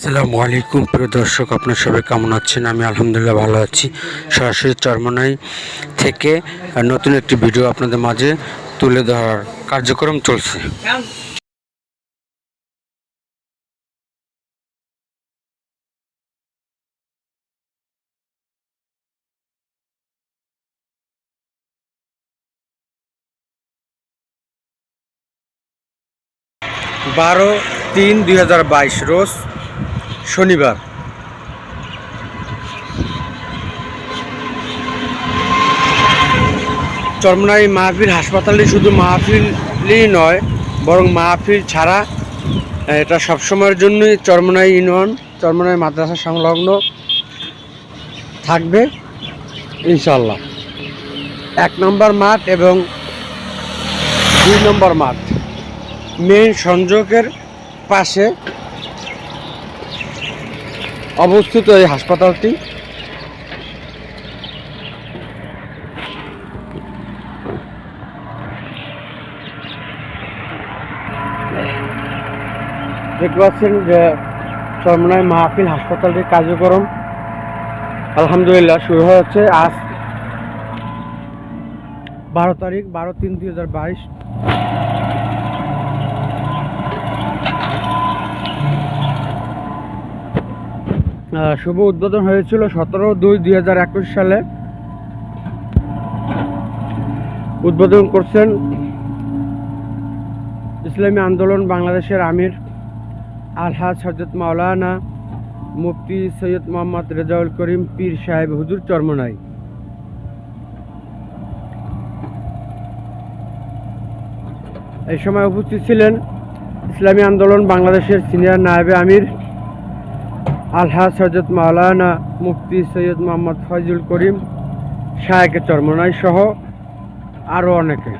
আসসালামু আলাইকুম, প্রিয় দর্শক, আপনার সবাই কেমন আছেন? আমি আলহামদুলিল্লাহ ভালো আছি। সরাসরি চরমনাই থেকে নতুন একটি ভিডিও আপনাদের মাঝে তুলে ধরার কার্যক্রম চলছে। বারো তিন দুই রোজ শনিবার। চরমনাই মাহফিল হাসপাতালে শুধু মাহফিলই নয়, বরং মাহফিল ছাড়া এটা সবসময়ের জন্যই চরমনাই ইউনিয়ন, চরমনাই মাদ্রাসা সংলগ্ন থাকবে ইনশাল্লাহ এক নম্বর মাঠ এবং দুই নম্বর মাঠ। মেইন সংযোগের পাশে অবস্থিত এই হাসপাতালটি। দেখতে পাচ্ছেন যে চরমনায় মাহফিল হাসপাতালটির কার্যক্রম। আলহামদুলিল্লাহ, শুরু হয়েছে আজ বারো তারিখ, বারো তিন দুই হাজার বাইশ। শুভ উদ্বোধন হয়েছিল সতেরো দুই দুই সালে। উদ্বোধন করছেন ইসলামী আন্দোলন বাংলাদেশের আমির আলহাজ হজরত মাওলানা মুফতি সৈয়দ মোহাম্মদ রেজাউল করিম পীর সাহেব হুজুর চরমনাই। এই সময় উপস্থিত ছিলেন ইসলামী আন্দোলন বাংলাদেশের সিনিয়র নায়েবে আমির আলহাজ হজরত মাওলানা মুফতি সৈয়দ মোহাম্মদ ফয়জুল করিম শায়েকে চরমনাই সহ আরও অনেকে।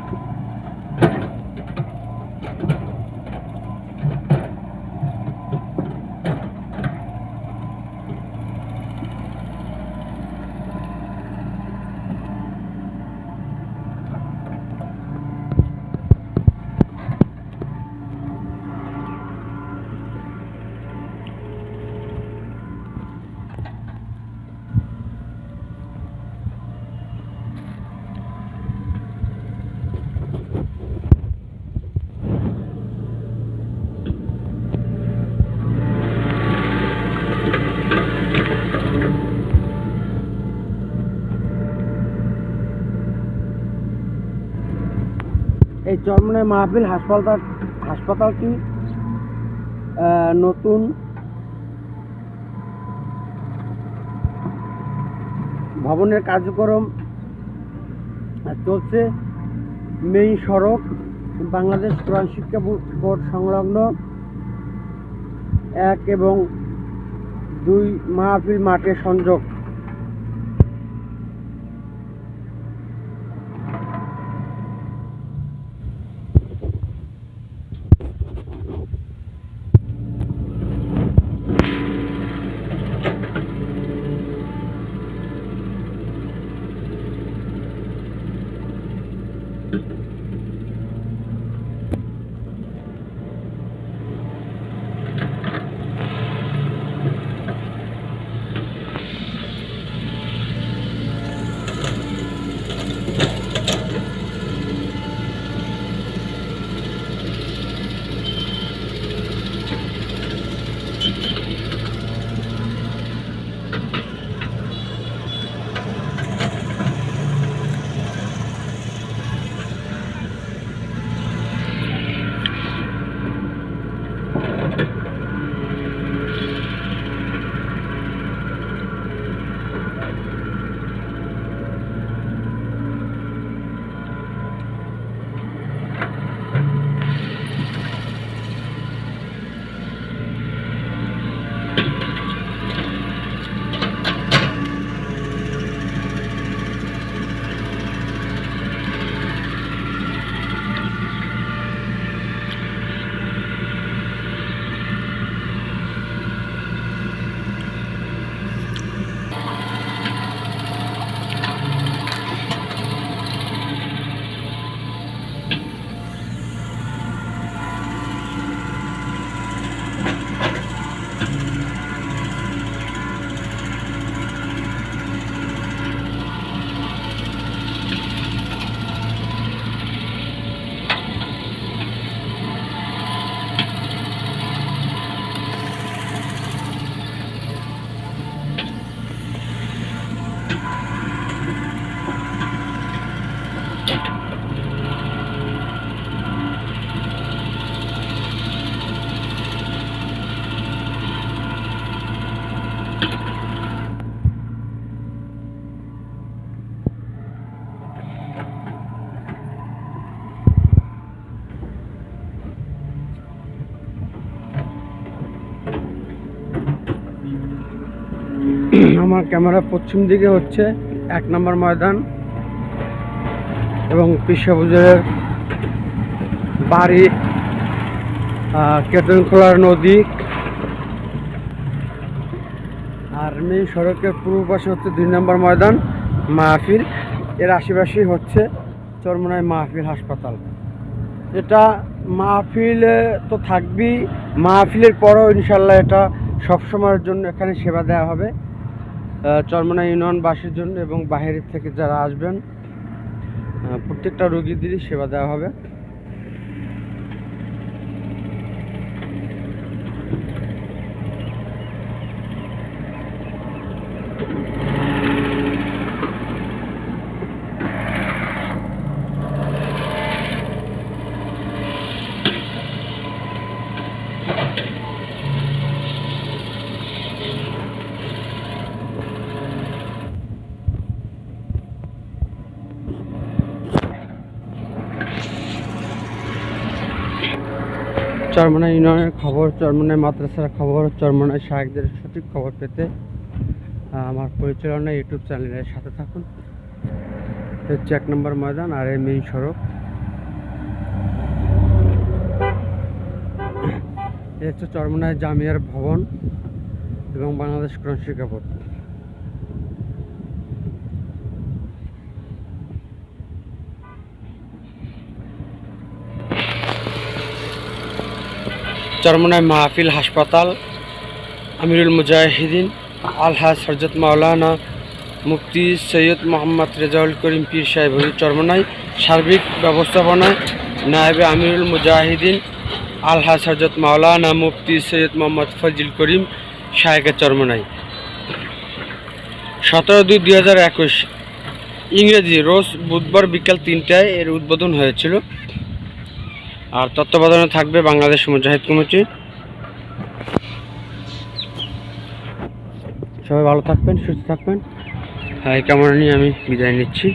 এই চরমনাই মাহফিল হাসপাতাল হাসপাতালটি নতুন ভবনের কার্যক্রম চলছে। মেইন সড়ক, বাংলাদেশ কোরআন শিক্ষা বোর্ড সংলগ্ন। এক এবং দুই মাহফিল মাঠে সংযোগ। আমার ক্যামেরা পশ্চিম দিকে হচ্ছে এক নম্বর ময়দান এবং পিসাবুজের বাড়ি কেতনখোলার নদী। আর মেন সড়কের পূর্ব পাশে হচ্ছে দুই নম্বর ময়দান, মাহফিল। এর আশেপাশেই হচ্ছে চরমনায় মাহফিল হাসপাতাল। এটা মাহফিল তো থাকবেই। মাহফিলের পরও ইনশাল্লাহ এটা সবসময়ের জন্য এখানে সেবা দেওয়া হবে। চরমনা ইউনিয়নবাসীর জন্য এবং বাহিরের থেকে যারা আসবেন প্রত্যেকটা রুগীদেরই সেবা দেওয়া হবে। চরমনা ইউনিয়নের খবর চরমনায় মাদ্রাসার খবর চরমনায় শাহেকদের সঠিক খবর পেতে আমার পরিচালনা ইউটিউব চ্যানেলের সাথে থাকুন। হচ্ছে এক নম্বর ময়দান আর এই মেইন সড়ক। এ হচ্ছে চরমনায় জামিয়ার ভবন এবং বাংলাদেশ কোরআন শিক্ষা চরমনায় মাহফিল হাসপাতাল, আমিরুল মুজাহিদিন, আলহাজ হরজত মাওলানা মুফতি সৈয়দ মোহাম্মদ রেজাউল করিম পীর সাহেব চরমনায়, সার্বিক ব্যবস্থাপনায় নায়েবে আমিরুল মুজাহিদিন, আলহাজ হরজত মাওলানা মুফতি সৈয়দ মোহাম্মদ ফজিল করিম শাহেকের চরমনায়। সতেরো দুই দুই ইংরেজি রোজ বুধবার বিকাল তিনটায় এর উদ্বোধন হয়েছিল। আর তত্ত্বাবধানে থাকবে বাংলাদেশ মুজাহিদ কমিটি। সবাই ভালো থাকবেন সুস্থ থাকবেন। হ্যাঁ এই কামনা নিয়ে আমি বিদায় নিচ্ছি।